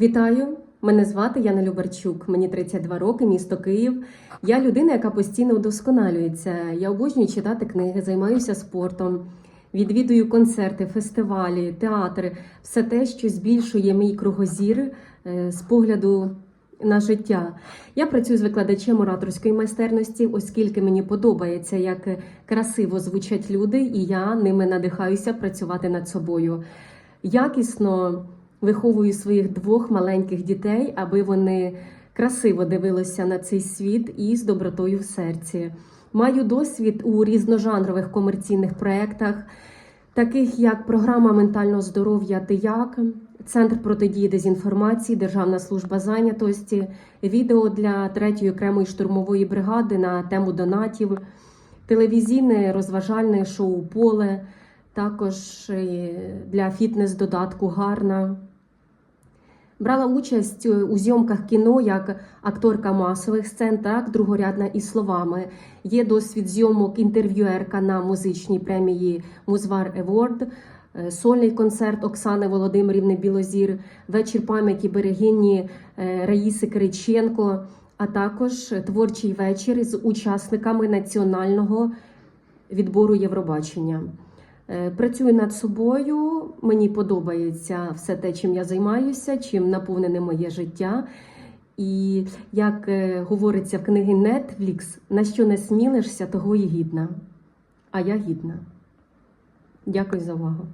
Вітаю! Мене звати Яна Любарчук. Мені 32 роки, місто Київ. Я людина, яка постійно вдосконалюється. Я обожнюю читати книги, займаюся спортом, відвідую концерти, фестивалі, театри, все те, що збільшує мій кругозір е, з погляду на життя. Я працюю з викладачем ораторської майстерності, оскільки мені подобається, як красиво звучать люди, і я ними надихаюся працювати над собою. Якісно виховую своїх двох маленьких дітей, аби вони красиво дивилися на цей світ і з добротою в серці. Маю досвід у різножанрових комерційних проєктах, таких як програма ментального здоров'я «Тияк», Центр протидії дезінформації, Державна служба зайнятості, відео для третьої окремої штурмової бригади на тему донатів, телевізійне розважальне шоу Поле, також е, для фітнес-додатку Гарна. Брала участь у зйомках кіно як акторка масових сцен, так другорядна і словами. Є досвід зйомок інтерв'юерка на музичній премії Музвар Еворд, сольний концерт Оксани Володимирівни Білозір, вечір пам'яті берегині е, Раїси Кириченко, а також творчий вечір з учасниками національного відбору Євробачення. Е, Працюю над собою, мені подобається все те, чим я займаюся, чим наповнене моє життя. І як е, говориться в книгі Netflix, на що не смілишся, того і гідна. А я гідна. Дякую за увагу.